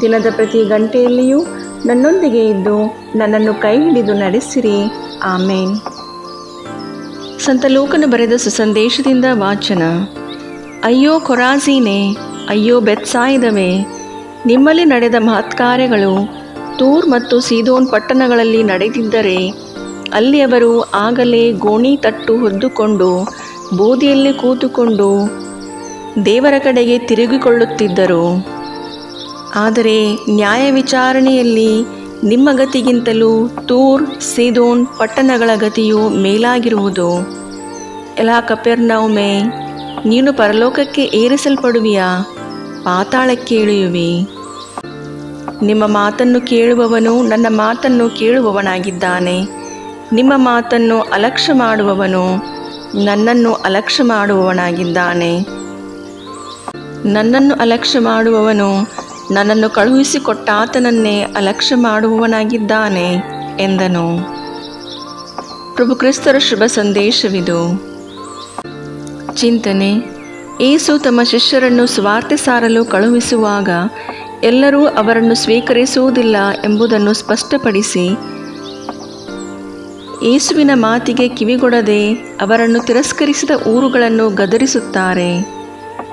ದಿನದ ಪ್ರತಿ ಗಂಟೆಯಲ್ಲಿಯೂ ನನ್ನೊಂದಿಗೆ ಇದ್ದು ನನ್ನನ್ನು ಕೈ ಹಿಡಿದು ನಡೆಸಿರಿ. ಆಮೇನ್. ಸಂತ ಲೋಕನು ಬರೆದ ಸುಸಂದೇಶದಿಂದ ವಾಚನ. ಅಯ್ಯೋ ಕೊರಾಜೀನೆ, ಅಯ್ಯೋ ಬೆತ್ಸಾಯಿದವೇ, ನಿಮ್ಮಲ್ಲಿ ನಡೆದ ಮಹತ್ಕಾರ್ಯಗಳು ತೂರ್ ಮತ್ತು ಸೀದೋನ್ ಪಟ್ಟಣಗಳಲ್ಲಿ ನಡೆದಿದ್ದರೆ ಅಲ್ಲಿ ಅವರು ಆಗಲೇ ಗೋಣಿ ತಟ್ಟು ಹೊದ್ದುಕೊಂಡು, ಬೂದಿಯಲ್ಲಿ ಕೂತುಕೊಂಡು ದೇವರ ಕಡೆಗೆ ತಿರುಗಿಕೊಳ್ಳುತ್ತಿದ್ದರು. ಆದರೆ ನ್ಯಾಯ ವಿಚಾರಣೆಯಲ್ಲಿ ನಿಮ್ಮ ಗತಿಗಿಂತಲೂ ತೂರ್ ಸೀದೋನ್ ಪಟ್ಟಣಗಳ ಗತಿಯು ಮೇಲಾಗಿರುವುದು. ಎಲಾ ಕಪೆರ್ನೌಮೆ ನೀನು ಪರಲೋಕಕ್ಕೆ ಏರಿಸಲ್ಪಡುವಿಯಾ? ಪಾತಾಳಕ್ಕೆ ಇಳಿಯುವಿ ನಿಮ್ಮ ಮಾತನ್ನು ಕೇಳುವವನು ನನ್ನ ಮಾತನ್ನು ಕೇಳುವವನಾಗಿದ್ದಾನೆ. ನಿಮ್ಮ ಮಾತನ್ನು ಅಲಕ್ಷ್ಯ ಮಾಡುವವನು ನನ್ನನ್ನು ಅಲಕ್ಷ್ಯ ಮಾಡುವವನಾಗಿದ್ದಾನೆ. ನನ್ನನ್ನು ಅಲಕ್ಷ್ಯ ಮಾಡುವವನು ನನ್ನನ್ನು ಕಳುಹಿಸಿಕೊಟ್ಟ ಆತನನ್ನೇ ಅಲಕ್ಷ್ಯ ಮಾಡುವವನಾಗಿದ್ದಾನೆ ಎಂದನು. ಪ್ರಭು ಕ್ರಿಸ್ತರ ಶುಭ ಸಂದೇಶವಿದು. ಚಿಂತನೆ, ಏಸು ತಮ್ಮ ಶಿಷ್ಯರನ್ನು ಸ್ವಾರ್ಥ ಸಾರಲು ಕಳುಹಿಸುವಾಗ ಎಲ್ಲರೂ ಅವರನ್ನು ಸ್ವೀಕರಿಸುವುದಿಲ್ಲ ಎಂಬುದನ್ನು ಸ್ಪಷ್ಟಪಡಿಸಿ, ಏಸುವಿನ ಮಾತಿಗೆ ಕಿವಿಗೊಡದೆ ಅವರನ್ನು ತಿರಸ್ಕರಿಸಿದ ಊರುಗಳನ್ನು ಗದರಿಸುತ್ತಾರೆ.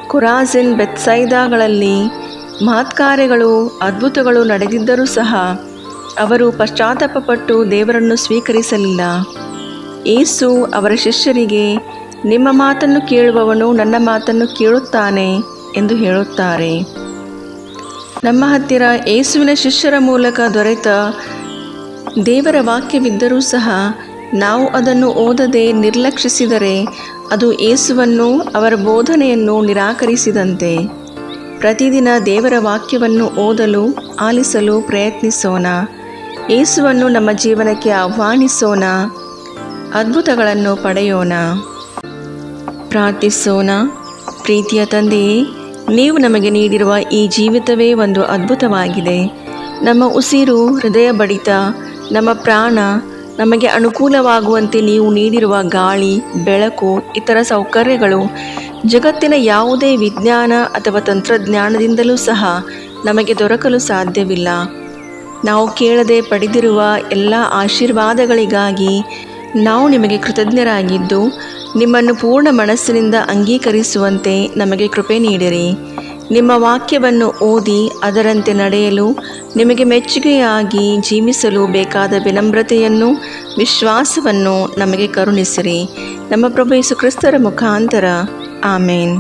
ಕುರಾಜಿನ್ ಬೆತ್ಸೈದಾಗಳಲ್ಲಿ ಮಹತ್ಕಾರ್ಯಗಳು, ಅದ್ಭುತಗಳು ನಡೆದಿದ್ದರೂ ಸಹ ಅವರು ಪಶ್ಚಾತ್ತಾಪಪಟ್ಟು ದೇವರನ್ನು ಸ್ವೀಕರಿಸಲಿಲ್ಲ. ಏಸು ಅವರ ಶಿಷ್ಯರಿಗೆ, ನಿಮ್ಮ ಮಾತನ್ನು ಕೇಳುವವನು ನನ್ನ ಮಾತನ್ನು ಕೇಳುತ್ತಾನೆ ಎಂದು ಹೇಳುತ್ತಾರೆ. ನಮ್ಮ ಹತ್ತಿರ ಏಸುವಿನ ಶಿಷ್ಯರ ಮೂಲಕ ದೊರೆತ ದೇವರ ವಾಕ್ಯವಿದ್ದರೂ ಸಹ ನಾವು ಅದನ್ನು ಓದದೆ ನಿರ್ಲಕ್ಷಿಸಿದರೆ ಅದು ಏಸುವನ್ನು ಅವರ ಬೋಧನೆಯನ್ನು ನಿರಾಕರಿಸಿದಂತೆ. ಪ್ರತಿದಿನ ದೇವರ ವಾಕ್ಯವನ್ನು ಓದಲು, ಆಲಿಸಲು ಪ್ರಯತ್ನಿಸೋಣ. ಏಸುವನ್ನು ನಮ್ಮ ಜೀವನಕ್ಕೆ ಆಹ್ವಾನಿಸೋಣ. ಅದ್ಭುತಗಳನ್ನು ಪಡೆಯೋಣ. ಪ್ರಾರ್ಥಿಸೋಣ. ಪ್ರೀತಿಯ ತಂದೆಯೇ, ನೀವು ನಮಗೆ ನೀಡಿರುವ ಈ ಜೀವಿತವೇ ಒಂದು ಅದ್ಭುತವಾಗಿದೆ. ನಮ್ಮ ಉಸಿರು ಹೃದಯ ಬಡಿತ, ನಮ್ಮ ಪ್ರಾಣ ನಮಗೆ ಅನುಕೂಲವಾಗುವಂತೆ ನೀವು ನೀಡಿರುವ ಗಾಳಿ, ಬೆಳಕು, ಇತರ ಸೌಕರ್ಯಗಳು ಜಗತ್ತಿನ ಯಾವುದೇ ವಿಜ್ಞಾನ ಅಥವಾ ತಂತ್ರಜ್ಞಾನದಿಂದಲೂ ಸಹ ನಮಗೆ ದೊರಕಲು ಸಾಧ್ಯವಿಲ್ಲ. ನಾವು ಕೇಳದೆ ಪಡೆದಿರುವ ಎಲ್ಲ ಆಶೀರ್ವಾದಗಳಿಗಾಗಿ ನಾವು ನಿಮಗೆ ಕೃತಜ್ಞರಾಗಿದ್ದು, ನಿಮ್ಮನ್ನು ಪೂರ್ಣ ಮನಸ್ಸಿನಿಂದ ಅಂಗೀಕರಿಸುವಂತೆ ನಮಗೆ ಕೃಪೆ ನೀಡಿರಿ. ನಿಮ್ಮ ವಾಕ್ಯವನ್ನು ಓದಿ ಅದರಂತೆ ನಡೆಯಲು, ನಿಮಗೆ ಮೆಚ್ಚುಗೆಯಾಗಿ ಜೀವಿಸಲು ಬೇಕಾದ ವಿನಮ್ರತೆಯನ್ನು, ವಿಶ್ವಾಸವನ್ನು ನಮಗೆ ಕರುಣಿಸಿರಿ. ನಮ್ಮ ಪ್ರಭು ಯೇಸು ಕ್ರಿಸ್ತರ ಮುಖಾಂತರ ಆಮೇನ್